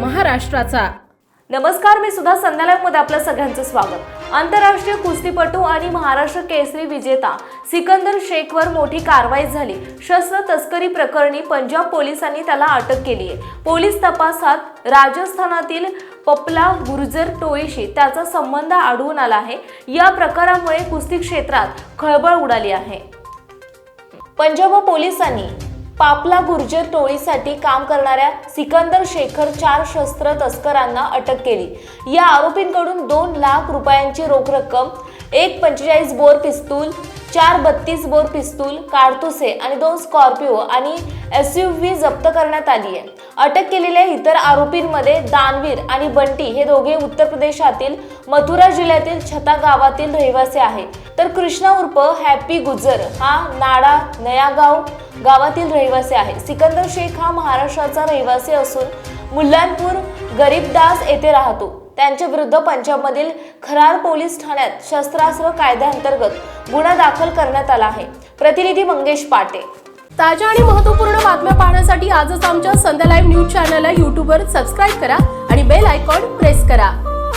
महाराष्ट्राचा. नमस्कार मी सुद्धा मध्ये आपलं सगळ्यांचं स्वागत. आंतरराष्ट्रीय कुस्तीपटू आणि महाराष्ट्र केसरी विजेता सिकंदर शेखवर मोठी कारवाई झाली. शस्त्र तस्करी प्रकरणी पंजाब पोलिसांनी त्याला अटक केली आहे. पोलीस तपासात राजस्थानातील पपला गुर्जर टोळीशी त्याचा संबंध आढळून आला आहे. या प्रकारामुळे कुस्ती क्षेत्रात खळबळ उडाली आहे. पंजाब पोलिसांनी पापला गुर्जर टोळीसाठी काम करणाऱ्या सिकंदर शेखर चार शस्त्र तस्करांना अटक केली. या आरोपींकडून दोन लाख रुपयांची रोख रक्कम एक पंचेचाळीस बोर पिस्तूल चार बत्तीस बोर पिस्तूल काडतुसे आणि दोन स्कॉर्पिओ आणि एस यू व्ही जप्त करण्यात आली आहे. अटक केलेल्या इतर आरोपींमध्ये दानवीर आणि बंटी हे दोघे उत्तर प्रदेशातील मथुरा जिल्ह्यातील छता गावातील रहिवासी आहेत. तर कृष्णा उर्फ हॅपी गुजर हा नाडा नयागाव गावातील रहिवासी आहे. सिकंदर शेख हा महाराष्ट्राचा रहिवासी असून मुल्लानपूर गरीबदास येथे राहतो. त्यांच्या विरुद्ध पंजाबमधील खरार पोलीस ठाण्यात शस्त्रास्त्र कायद्याअंतर्गत गुन्हा दाखल करण्यात आला आहे. प्रतिनिधी मंगेश पाटे. ताज्या आणि महत्त्वपूर्ण बातम्या पाहण्यासाठी आजच आमच्या संध्या लाईव्ह न्यूज चॅनलला यूट्यूबवर सबस्क्राईब करा आणि बेल आयकॉन प्रेस करा.